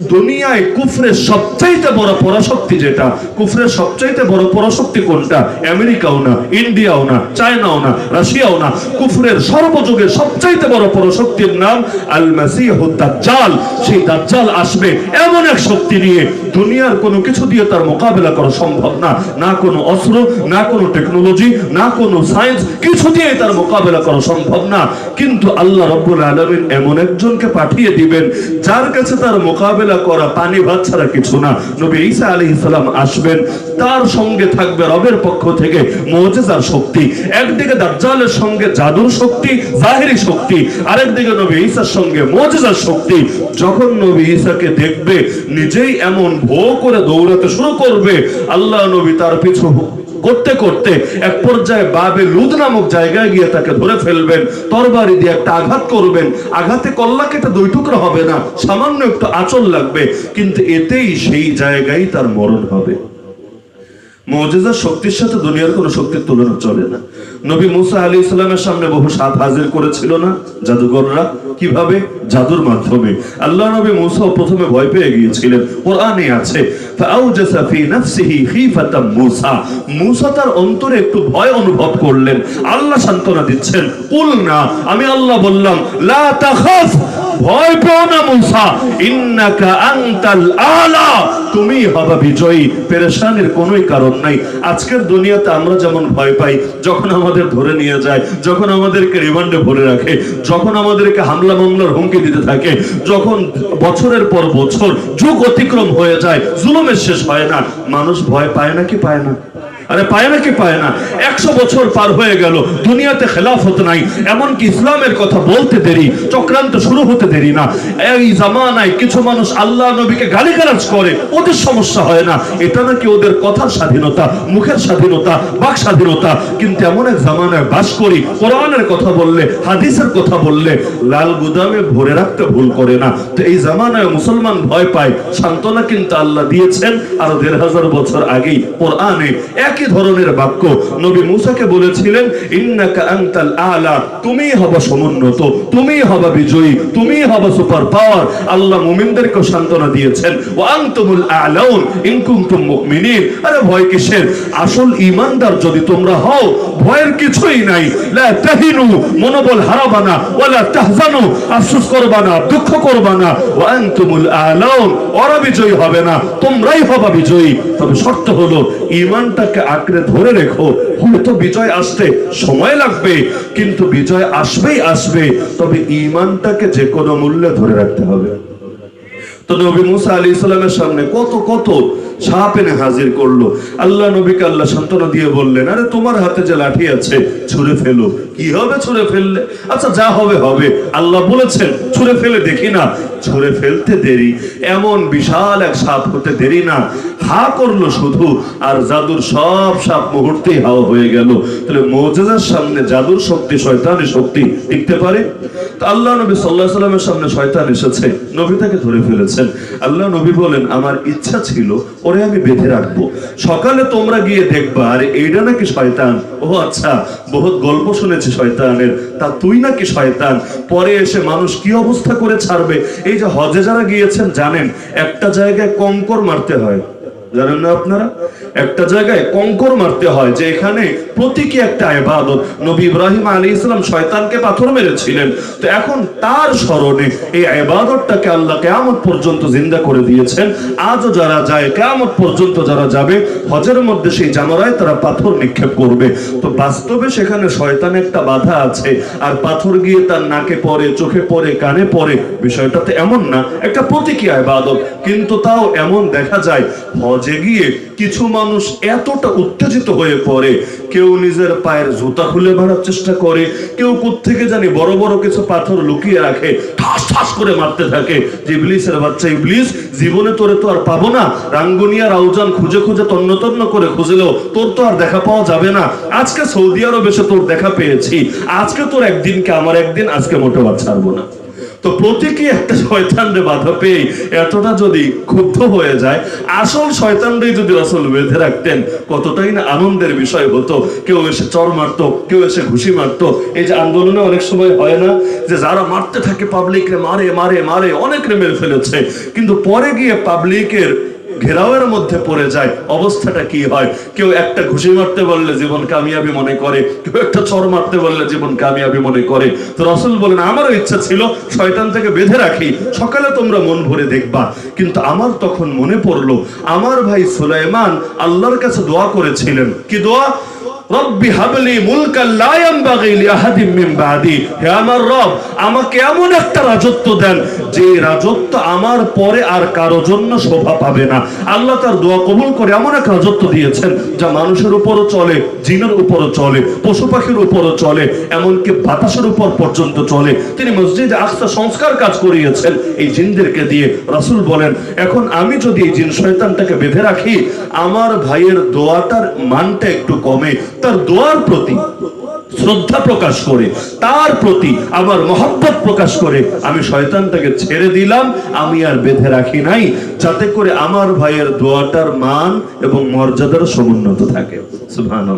দুনিয়ায় কুফরের সবচাইতে বড় পরাশক্তি যেটা, কুফরের সবচাইতে বড় পরাশক্তি কোনটা? আমেরিকাও না, ইন্ডিয়াও না, চায়নাও না, রাশিয়াও না। কুফরের সর্বযুগের সবচাইতে বড় পরাশক্তির নাম আল মাসিহ দাজ্জাল। সেই দাজ্জাল আসবে এমন এক শক্তি নিয়ে দুনিয়ার কোনো কিছু দিয়ে তার মোকাবেলা করা সম্ভব না। না কোনো অস্ত্র, না কোনো টেকনোলজি, না কোনো সায়েন্স, কিছু দিয়ে তার মোকাবেলা করা সম্ভব না। কিন্তু আল্লাহ রব্বুল আলমিন এমন একজনকে পাঠিয়ে দিবেন, যার কাছে তার মোকাবেলা করা, পানি ভাত ছাড়া কিছু না। নবী ঈসা আলী ইসলাম আসবেন, তার সঙ্গে থাকবে রবের পক্ষ থেকে মৌজেজার শক্তি, একদিকে দাজ্জালের সঙ্গে জাদুর শক্তি, জাহেরি শক্তি, আরেকদিকে নবী ঈসার সঙ্গে মৌজেজার শক্তি। যখন নবী ঈসাকে দেখবে, নিজেই এমন ভো করে দৌড়াতে শুরু করবে, আল্লাহ নবী তার পিছু করতে করতে এক পর্যায়ে বাবে লুদ নামক জায়গায় গিয়ে তাকে ধরে ফেলবেন, তরবারি দিয়ে একটা আঘাত করবেন। আঘাতে কল্লা কেটে দুই টুকরো হবে না, সামান্য একটু আচল লাগবে, কিন্তু এতেই সেই জায়গায় তার মরণ হবে। মজেজার শক্তির সাথে দুনিয়ার কোনো শক্তির তুলনা চলে না। নবী মুসা আলী ইসলামের সামনে বহু সাপ হাজির করেছিল না? জাদুঘররা। কীভাবে? জাদুর মাধ্যমে। আল্লাহ নবী মুসা প্রথমে ভয় পেয়ে গিয়েছিলেন। কোরআনে আছে আল্লাহ তুমি হবা বিজয়ী, পেরেশানির কোনোই কারণ নাই। আজকের দুনিয়াতে আমরা যেমন ভয় পাই, যখন আমাদের ধরে নিয়ে যায়, যখন আমাদেরকে রিমান্ডে ভরে রাখে, যখন আমাদেরকে হামলা মামলার হুমকি দিতে থাকে, যখন বছরের পর বছর যুগ অতিক্রম হয়ে যায়, জুলুমের শেষ হয় না। মানুষ ভয় পায় না কি পায় না? আরে পায় না কি পায় না? একশো বছর পার হয়ে গেল, দুনিয়াতে খেলাফত নাই, এমনকি ইসলামের কথা বলতে দেরি, চক্রান্ত শুরু হতে দেরি না। এই জামানায় কিছু মানুষ আল্লাহ নবীকে গালিগালাজ করে ওদের সমস্যা হয় না। এটা নাকি ওদের কথার স্বাধীনতা, মুখের স্বাধীনতা, বাক স্বাধীনতা। কিন্তু এমন এক জামানায় বাস করি, কোরআনের কথা বললে, হাদিসের কথা বললে, লাল গুদামে ভরে রাখতে ভুল করে না। তো এই জামানায় মুসলমান ভয় পায়, সান্ত্বনা কিন্তু আল্লাহ দিয়েছেন। আরও দেড় হাজার বছর আগেই কোরআনে একই ধরনের বাক্য নবী মুসাকে বলেছিলেন, ইন্নাকা আনতাল আলা তুমি হবা সমুন্নত তুমি হবা বিজয়ী তুমি হবা সুপার পাওয়ার। আল্লাহ মুমিনদেরকে সান্ত্বনা দিয়েছেন, ওয়া আনতুমুল আলাউন বিজয়ী হবে না, তোমরাই হবা বিজয়ী। তবে শর্ত হলো আঁকড়ে ধরে রেখো। হয়তো বিজয় আসতে সময় লাগবে, কিন্তু বিজয় আসবেই আসবে। তবে ঈমানটাকে যে কোনো মূল্যে ধরে রাখতে হবে। তো নবী মুসা আলী ইসলামের সামনে কত কত সাপ এনে হাজির করল। আল্লাহ নবীকে আল্লাহ সান্ত্বনা দিয়ে বললেন, আরে, তোমার হাতে যে লাঠি আছে, ছুঁড়ে ফেলো। কি হবে ছুঁড়ে ফেললে? আচ্ছা যা হবে হবে। আল্লাহ বলেছেন, ছুঁড়ে ফেলে দেখি না। ছুঁড়ে ফেলতে দেরি, এমন বিশাল এক সাপ হতে দেরি না। হা করল শুধু, আর জাদুর সব সাপ মুহূর্তেই হাওয়া হয়ে গেল। তাহলে মৌজাদার সামনে জাদুর শক্তি, শয়তানি শক্তি টিকতে পারে? আল্লাহ নবী সাল্লাহ সাল্লামের সামনে শয়তান এসেছে, নবী তাকে ধরে ফেলেছেন। আল্লাহ নবী বলেন, আমার ইচ্ছা ছিল ওরে আমি বেঁধে রাখব। সকালে তোমরা গিয়ে দেখবা, আরে এইটা নাকি শয়তান। ও আচ্ছা বহুত গল্প শুনেছি শয়তানের। তা তুই নাকি শয়তান? পরে এসে মানুষ কি অবস্থা করে ছাড়বে? এই যে হজে যারা গিয়েছেন, জানেন, একটা জায়গায় কঙ্কর মারতে হয়। জানেন না আপনারা? একটা জায়গায় কঙ্কর মারতে হয়, যে এখানে প্রতীকী একটা ইবাদত। নবী ইব্রাহিম আলী ইসলাম শয়তানকে পাথর মেরেছিলেন। তো এখন তার স্মরণে এই ইবাদতটাকে আল্লাহ কেয়ামত পর্যন্ত জিন্দা করে দিয়েছেন। আজও যারা যায়, কেয়ামত পর্যন্ত যারা যাবে, হজের মধ্যে সেই জামারায় তারা পাথর নিক্ষেপ করবে। তো বাস্তবে সেখানে শয়তান একটা বাধা আছে। আর পাথর গিয়ে তার নাকে পড়ে, চোখে পড়ে, কানে পড়ে বিষয়টা তো এমন না। একটা প্রতীকী ইবাদত। কিন্তু তাও এমন দেখা যায়, হজে গিয়ে কিছু মানুষ এতটা উত্তেজিত হয়ে পড়ে, কেউ নিজের পায়ের জুতা খুলে মারার চেষ্টা করে, কেউ থেকে জানি বড় বড় কিছু পাথর লুকিয়ে রাখে, ঠাস ঠাস করে মারতে থাকে। যে ইবলিসের বাচ্চা ইবলিস, জীবনে তোরে তো আর পাবো না। রাঙ্গুনিয়া রাউজান খুঁজে খুঁজে তন্ন তন্ন করে খুঁজলেও তোর তো আর দেখা পাওয়া যাবে না। আজকে সৌদি আরব এসে তোর দেখা পেয়েছি। আজকে তোর একদিনকে, আমার একদিন, আজকে মোটেও আর ছাড়বো না। তো প্রতীকী একটা শয়তানরে বাধা পেয়ে এতটা যদি ক্ষুব্ধ হয়ে যায়, আসল শয়তানরাই যদি আসল বেঁধে রাখতেন, কতটাই না আনন্দের বিষয় হতো। কেউ এসে চর মারতো, কেউ এসে ঘুষি মারতো। এই যে আন্দোলনে অনেক সময় হয় না যে যারা মারতে থাকে পাবলিকরে মারে মারে মারে, অনেক মেরে ফেলেছে। কিন্তু পরে গিয়ে পাবলিকের ঘেরাওয়ের মধ্যে পড়ে যায়, অবস্থাটা কি হয়? কেউ একটা ঘুষি মারতে বললে জীবন কামিয়াবি মনে করে, কেউ একটা চর মারতে বললে জীবন কামিয়াবি মনে করে। তো রসুল বলেন, আমারও ইচ্ছা ছিল শয়তান থেকে বেঁধে রাখি, সকালে তোমরা মন ভরে দেখবা। কিন্তু আমার তখন মনে পড়ল, আমার ভাই সুলাইমান আল্লাহর কাছে দোয়া করেছিলেন। কি দোয়া? রব্বি হাবলি মিন বাদি। হে আমার রব, আমাকে এমন একটা রাজত্ব দেন যে রাজত্ব আমার পরে আর কারও জন্য শোভা পাবে না। আল্লাহ তার দোয়া কবুল করে এমন এক রাজত্ব দিয়েছেন যা মানুষের উপরও চলে, জিনের উপরও চলে, পশু পাখির উপরও চলে, এমনকি বাতাসের উপর পর্যন্ত চলে। তিনি মসজিদে আস্থা সংস্কার কাজ করিয়েছেন। এই জিনদেরকে দিয়ে রাসূল বলেন, এখন আমি যদি এই জিন শয়তানটাকে বেঁধে রাখি, আমার ভাইয়ের দোয়াটার মানটা একটু কমে। তার দোয়ার প্রতি শ্রদ্ধা প্রকাশ করে, তার প্রতি আমার মহব্বত প্রকাশ করে, আমি শয়তানটাকে ছেড়ে দিলাম, আমি আর বেঁধে রাখি নাই, যাতে করে আমার ভাইয়ের দোয়াটার মান এবং মর্যাদার সমুন্নত থাকে। সুবহানাল্লাহ।